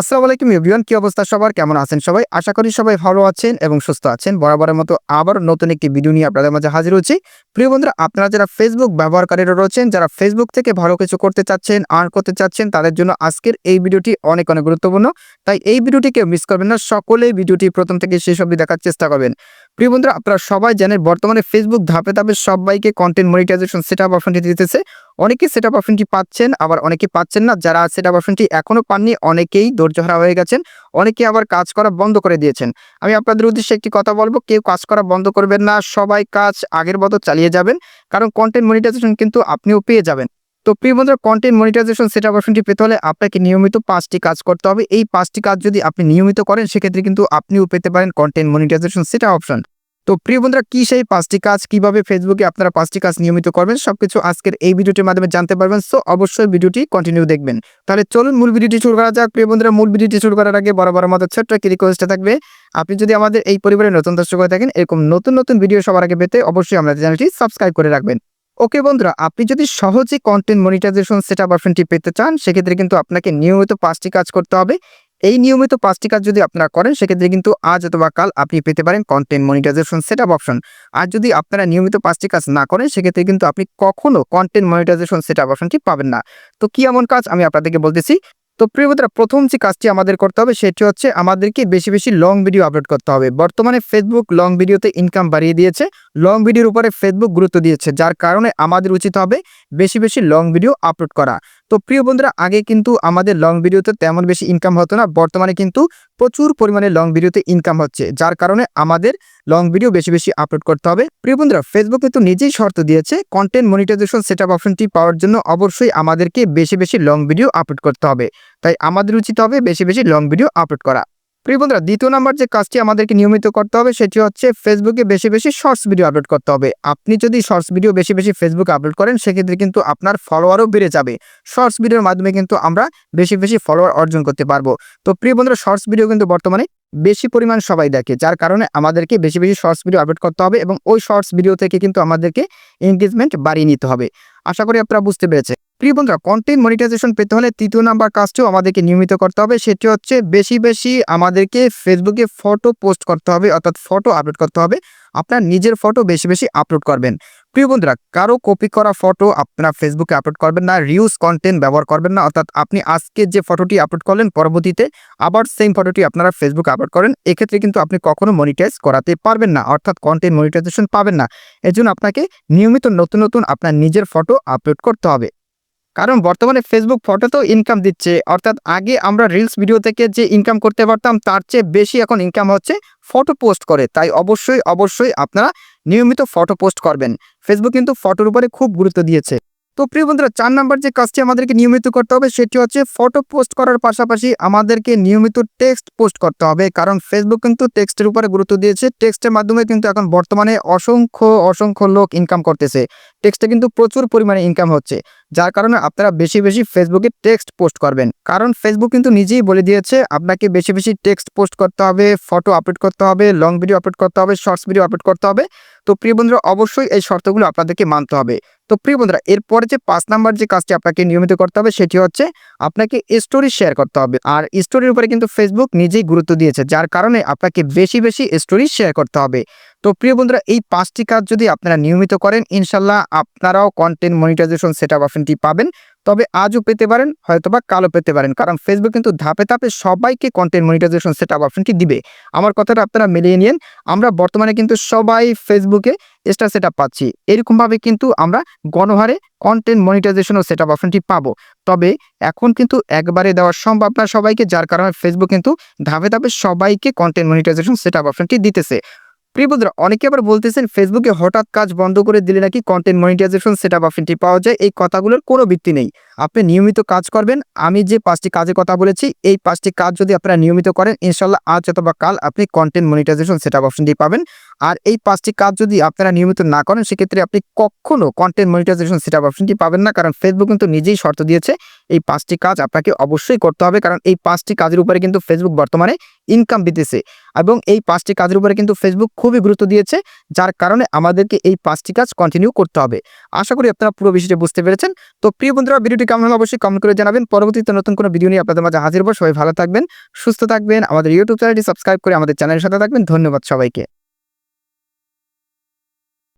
আসসালামু আলাইকুম এভরিওয়ান, কি অবস্থা সবার? কেমন আছেন সবাই? আশা করি সবাই ভালো আছেন এবং সুস্থ আছেন। বরাবরের মতো আবার নতুন একটি ভিডিও নিয়ে আপনাদের মাঝে হাজির হচ্ছি প্রিয় বন্ধুরা, আপনারা যারা ফেসবুক ব্যবহারকারীরা রয়েছেন, যারা ফেসবুক থেকে ভালো কিছু করতে চাচ্ছেন আর করতে চাচ্ছেন, তাদের জন্য আজকের এই ভিডিওটি অনেক অনেক গুরুত্বপূর্ণ। তাই এই ভিডিওটি কেউ মিস করবেন না, সকলেই ভিডিওটি প্রথম থেকে শেষ অবধি দেখার চেষ্টা করবেন। প্রিয় বন্ধুরা, আপনারা সবাই জানেন, বর্তমানে ফেসবুক ধাপে ধাপে সবাইকে কন্টেন্ট মনিটাইজেশন সেট আপ অপশনটি দিতেছে। অনেকে সেট আপ অপশনটি পাচ্ছেন, আবার অনেকে পাচ্ছেন না। যারা সেট আপ অপশনটি এখনও পাননি, অনেকেই ধৈর্যহারা হয়ে গেছেন। অনেকে আবার কাজ করা বন্ধ করে দিয়েছেন। আমি আপনাদের উদ্দেশ্যে একটি কথা বলব, কেউ কাজ করা বন্ধ করবেন না, সবাই কাজ আগের মতো চালিয়ে যাবেন। কারণ কন্টেন্ট মনিটাইজেশন কিন্তু আপনিও পেয়ে যাবেন। তো প্রিয় বন্ধুরা কন্টেন্ট মনিটাইজেশন সেট অপশনটি পেতে হলে আপনাকে নিয়মিত পাঁচটি কাজ করতে হবে। এই পাঁচটি কাজ যদি আপনি নিয়মিত করেন, সেক্ষেত্রে কিন্তু আপনিও পেতে পারেন কন্টেন্ট মনিটাইজেশন সেট অপশন তো প্রিয় বন্ধুরা, কী সেই পাঁচটি কাজ? কীভাবে ফেসবুকে আপনারা পাঁচটি কাজ নিয়মিত করবেন? সবকিছু আজকের এই ভিডিওটির মাধ্যমে জানতে পারবেন। সো অবশ্যই ভিডিওটি কন্টিনিউ দেখবেন। তাহলে চলুন মূল ভিডিওটি শুরু করা যাক। প্রিয় বন্ধুরা, মূল ভিডিওটি শুরু করার আগে বড় বড় মতো ছোট্ট একটি রিকোয়েস্ট থাকবে। আপনি যদি আমাদের এই পরিবারের নতুন দর্শক হয়ে থাকেন, এরকম নতুন নতুন ভিডিও সবার আগে পেতে অবশ্যই আমাদের চ্যানেলটি সাবস্ক্রাইব করে রাখবেন। ওকে বন্ধুরা, আপনি যদি সহজে কন্টেন্ট মনিটাইজেশন সেট আপ অপশনটি পেতে চান, সেক্ষেত্রে কিন্তু আপনাকে নিয়মিত পাঁচটি কাজ করতে হবে। এই নিয়মিত পাঁচটি কাজ যদি আপনারা করেন, সেক্ষেত্রে কিন্তু আজ অথবা কাল আপনি পেতে পারেন content monetization set up option আর যদি আপনারা নিয়মিত পাঁচটি কাজ না করেন, সেক্ষেত্রে কিন্তু আপনি কখনো কন্টেন্ট মনিটাইজেশন সেট আপ অপশনটি পাবেন না। তো কি এমন কাজ আমি আপনাদেরকে বলতেছি? তো প্রিয় বন্ধুরা, প্রথম যে কাজটি আমাদের করতে হবে, সেটি হচ্ছে আমাদেরকে বেশি বেশি লং ভিডিও আপলোড করতে হবে। বর্তমানে ফেসবুক লং ভিডিওতে ইনকাম বাড়িয়ে দিয়েছে। লং ভিডিওর উপরে ফেসবুক গুরুত্ব দিয়েছে। যার কারণে আমাদের উচিত হবে বেশি বেশি লং ভিডিও আপলোড করা। তো প্রিয় বন্ধুরা, আগে কিন্তু আমাদের লং ভিডিওতে তেমন বেশি ইনকাম হতো না। বর্তমানে কিন্তু প্রচুর পরিমাণে লং ভিডিওতে ইনকাম হচ্ছে, যার কারণে আমাদের লং ভিডিও বেশি বেশি আপলোড করতে হবে। প্রিয় বন্ধুরা ফেসবুক কিন্তু নিজেই শর্ত দিয়েছে কন্টেন্ট মনিটাইজেশন সেট আপ অপশনটি পাওয়ার জন্য অবশ্যই আমাদেরকে বেশি বেশি লং ভিডিও আপলোড করতে হবে। তাই আমাদের উচিত হবে বেশি বেশি লং ভিডিও আপলোড করা। প্রিয় বন্ধুরা, দ্বিতীয় নাম্বার যে কাজটি আমাদেরকে নিয়মিত করতে হবে সেটি হচ্ছে ফেসবুকে বেশি বেশি শর্টস ভিডিও আপলোড করতে হবে। আপনি যদি শর্টস ভিডিও বেশি বেশি ফেসবুকে আপলোড করেন, সেক্ষেত্রে কিন্তু আপনার ফলোয়ারও বেড়ে যাবে। শর্টস ভিডিওর মাধ্যমে কিন্তু আমরা বেশি বেশি ফলোয়ার অর্জন করতে পারব। তো প্রিয় বন্ধুরা শর্টস ভিডিও কিন্তু বর্তমানে বেশি পরিমাণ সবাই দেখে, যার কারণে আমাদেরকে বেশি বেশি শর্টস ভিডিও আপলোড করতে হবে এবং ওই শর্টস ভিডিও থেকে কিন্তু আমাদেরকে এঙ্গেজমেন্ট বাড়িয়ে নিতে হবে। আশা করি আপনারা বুঝতে পেরেছে প্রিয় বন্ধুরা কন্টেন্ট মনিটাইজেশন পেতে হলে তৃতীয় নাম্বার কাজটিও আমাদেরকে নিয়মিত করতে হবে। সেটি হচ্ছে বেশি বেশি আমাদেরকে ফেসবুকে ফটো পোস্ট করতে হবে, অর্থাৎ ফটো আপলোড করতে হবে। আপনার নিজের ফটো বেশি বেশি আপলোড করবেন। প্রিয় বন্ধুরা, কারও কপি করা ফটো আপনারা ফেসবুকে আপলোড করবেন না রিউজ কন্টেন্ট ব্যবহার করবেন না, অর্থাৎ আপনি আজকে যে ফটোটি আপলোড করলেন, পরবর্তীতে আবার সেম ফটোটি আপনারা ফেসবুকে আপলোড করেন, এক্ষেত্রে কিন্তু আপনি কখনো মনিটাইজ করাতে পারবেন না, অর্থাৎ কন্টেন্ট মনিটাইজেশন পাবেন না। এজন্য আপনাকে নিয়মিত নতুন নতুন আপনার নিজের ফটো আপলোড করতে হবে। কারণ বর্তমানে ফেসবুক ফটোতেও ইনকাম দিচ্ছে। অর্থাৎ আগে আমরা রিলস ভিডিও থেকে যে ইনকাম করতে পারতাম, তার চেয়ে বেশি এখন ইনকাম হচ্ছে ফটো পোস্ট করে। তাই অবশ্যই অবশ্যই আপনারা নিয়মিত ফটো পোস্ট করবেন। ফেসবুক কিন্তু ফটোর উপরে খুব গুরুত্ব দিয়েছে। তো প্রিয় বন্ধুরা, চার নাম্বার যে কাজটি আমাদেরকে নিয়মিত করতে হবে, সেটি হচ্ছে ফটো পোস্ট করার পাশাপাশি আমাদেরকে নিয়মিত টেক্সট পোস্ট করতে হবে। কারণ ফেসবুক কিন্তু টেক্সটের উপরে গুরুত্ব দিয়েছে। টেক্সটের মাধ্যমে কিন্তু এখন বর্তমানে অসংখ্য অসংখ্য লোক ইনকাম করতেছে। টেক্সটে কিন্তু প্রচুর পরিমাণে ইনকাম হচ্ছে। যার কারণে আপনারা বেশি বেশি ফেসবুকে টেক্সট পোস্ট করবেন। কারণ ফেসবুক কিন্তু নিজেই বলে দিয়েছে, আপনাকে বেশি বেশি টেক্সট পোস্ট করতে হবে ফটো আপলোড করতে হবে লং ভিডিও আপলোড করতে হবে শর্টস ভিডিও আপলোড করতে হবে। তো প্রিয় বন্ধুরা, অবশ্যই এই শর্তগুলো আপনাদেরকে মানতে হবে। তো প্রিয় বন্ধুরা, এরপরে যে পাঁচ নাম্বার যে কাজটি আপনাকে নিয়মিত করতে হবে, সেটি হচ্ছে আপনাকে স্টোরি শেয়ার করতে হবে। আর স্টোরির উপরে কিন্তু ফেসবুক নিজেই গুরুত্ব দিয়েছে, যার কারণে আপনাকে বেশি বেশি স্টোরি শেয়ার করতে হবে। তো প্রিয় বন্ধুরা, এই পাঁচটি কাজ যদি আপনারা নিয়মিত করেন, ইনশাল্লাহ আপনারাও কন্টেন্ট মনিটাইজেশন সেট আপ অপশনটি পাবেন। তবে আজও পেতে পারেন, হয়তোবা কালও পেতে পারেন, কারণ ফেসবুক কিন্তু ধাপে ধাপে সবাইকে কন্টেন্ট মনিটাইজেশন সেট আপ অপশনটি দিবে। আমার কথাটা আপনারা মিলিয়ে নিন আমরা বর্তমানে কিন্তু সবাই ফেসবুকে এক্সট্রা সেট আপ পাচ্ছি। এরকমভাবে কিন্তু আমরা গণহারে কন্টেন্ট মনিটাইজেশনও সেট আপ অপশনটি পাবো। তবে এখন কিন্তু একবারে দেওয়া সম্ভব না সবাইকে, যার কারণে ফেসবুক কিন্তু ধাপে ধাপে সবাইকে কন্টেন্ট মনিটাইজেশন সেট আপ অপশনটি দিতেছে। প্রিয় বন্ধুরা, অনেকে আবার বলতেছেন, ফেসবুকে হঠাৎ কাজ বন্ধ করে দিলে নাকি কন্টেন্ট মনিটাইজেশন সেট আপ অপশনটি পাওয়া যায়? এই কথাগুলোর কোনো ভিত্তি নেই। আপনি নিয়মিত কাজ করবেন। আমি যে পাঁচটি কাজের কথা বলেছি, এই পাঁচটি কাজ যদি আপনারা নিয়মিত করেন, ইনশাল্লাহ আজ অথবা কাল আপনি কন্টেন্ট মনিটাইজেশন সেট আপ অপশনটি পাবেন। আর এই পাঁচটি কাজ যদি আপনারা নিয়মিত না করেন, সেক্ষেত্রে আপনি কখনো কন্টেন্ট মনিটাইজেশন সেট আপ অপশনটি পাবেন না। কারণ ফেসবুক কিন্তু নিজেই শর্ত দিয়েছে এই পাঁচটি কাজ আপনাকে অবশ্যই করতে হবে। কারণ এই পাঁচটি কাজের উপরে কিন্তু ফেসবুক বর্তমানে ইনকাম দিতেছে এবং এই পাঁচটি কাজের উপরে কিন্তু ফেসবুক খুবই গুরুত্ব দিয়েছে, যার কারণে আমাদেরকে এই পাঁচটি কাজ কন্টিনিউ করতে হবে। আশা করি আপনারা পুরো বিষয়টি বুঝতে পেরেছেন। তো প্রিয় বন্ধুরা, ভিডিওটি কেমন হলো অবশ্যই কমেন্ট করে জানাবেন। পরবর্তীতে নতুন কোনো ভিডিও নিয়ে আপনাদের মাঝে হাজির হব। সবাই ভালো থাকবেন, সুস্থ থাকবেন। আমাদের ইউটিউব চ্যানেলটি সাবস্ক্রাইব করে আমাদের চ্যানেলের সাথে থাকবেন। ধন্যবাদ সবাইকে।